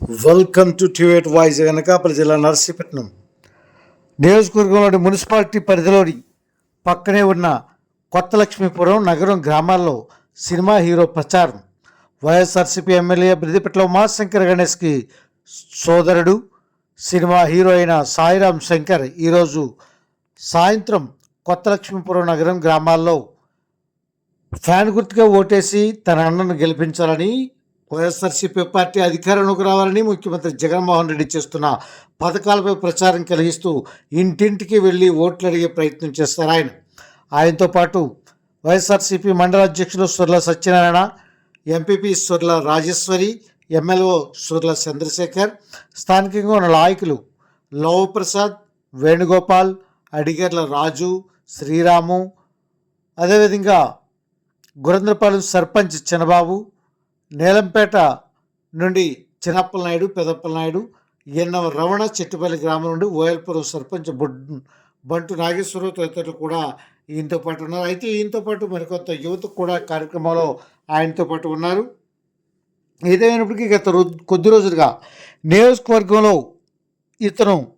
Welcome to ట్యూట్ voice Anakapalli జిల్లా నర్సీపట్నం నియోజకవర్గంలోని మున్సిపాలిటీ పరిధిలోని పక్కనే ఉన్న కొత్త లక్ష్మీపురం నగరం గ్రామాల్లో సినిమా హీరో ప్రచారం. వైఎస్ఆర్సీపీ ఎమ్మెల్యే బ్రిదిపెట్ల ఉమాశంకర్ గణేష్కి సోదరుడు సినిమా హీరో అయిన సాయిరామ్ శంకర్ ఈరోజు సాయంత్రం కొత్త లక్ష్మీపురం నగరం గ్రామాల్లో ఫ్యాన్ గుర్తుగా ఓటేసి తన అన్నను గెలిపించాలని వైఎస్ఆర్సీపీ పార్టీ అధికారంలోకి రావాలని ముఖ్యమంత్రి జగన్మోహన్ రెడ్డి చేస్తున్న పథకాలపై ప్రచారం కలిగిస్తూ ఇంటింటికి వెళ్ళి ఓట్లు అడిగే ప్రయత్నం చేస్తారు ఆయన. ఆయనతో పాటు వైఎస్ఆర్సీపీ మండల అధ్యక్షులు సుర్ల సత్యనారాయణ ఎంపీపీ సుర్ల రాజేశ్వరి ఎమ్మెల్యే సుర్ల చంద్రశేఖర్ స్థానికంగా ఉన్న నాయకులు లవ్ ప్రసాద్ వేణుగోపాల్ అడిగర్ల రాజు శ్రీరాము అదేవిధంగా గురంద్రపాలెం సర్పంచ్ చిన్నబాబు నేలంపేట నుండి చిన్నప్పల నాయుడు పెదప్పల నాయుడు ఎన్నవ రమణ చెట్టుపల్లి గ్రామం నుండి ఓయల్పురం సర్పంచ్ బుడ్ బంటు నాగేశ్వరరావు తదితరులు కూడా ఈయనతో పాటు ఉన్నారు. అయితే ఈయనతో పాటు మరికొంత యువత కూడా కార్యక్రమంలో ఆయనతో పాటు ఉన్నారు. ఏదైనప్పటికీ గత రో- కొద్ది రోజులుగా నియోజకవర్గంలో ఇతను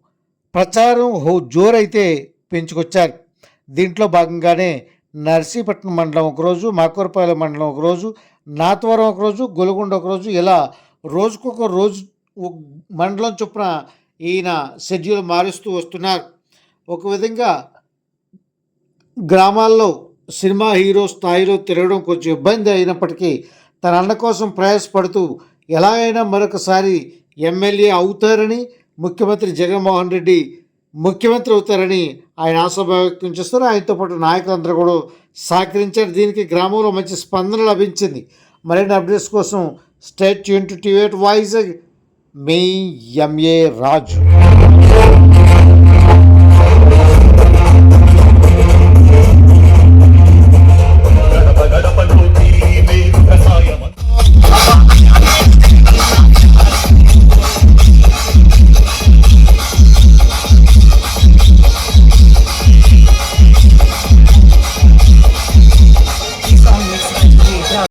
ప్రచారం హో జోరైతే పెంచుకొచ్చారు. దీంట్లో భాగంగానే నర్సీపట్నం మండలం ఒకరోజు మాకూరపాలెం మండలం ఒకరోజు నాతవరం ఒకరోజు గొలుగుండ ఒకరోజు ఇలా రోజుకొక రోజు మండలం చొప్పున ఈయన షెడ్యూల్ మారుస్తూ వస్తున్నారు. ఒక విధంగా గ్రామాల్లో సినిమా హీరో స్థాయిలో తిరగడం కొంచెం ఇబ్బంది అయినప్పటికీ తన అన్న కోసం ప్రయాసపడుతూ ఎలా అయినా మరొకసారి ఎమ్మెల్యే అవుతారని ముఖ్యమంత్రి జగన్మోహన్ రెడ్డి ముఖ్యమంత్రి అవుతారని ఆయన ఆశాభావ్యక్తం చేస్తారు ఆయనతో పాటు నాయకులందరూ కూడా సహకరించారు. దీనికి గ్రామంలో మంచి స్పందన లభించింది. మరిన్ని అప్డేట్స్ కోసం stay tuned to TV voice me MA Raju.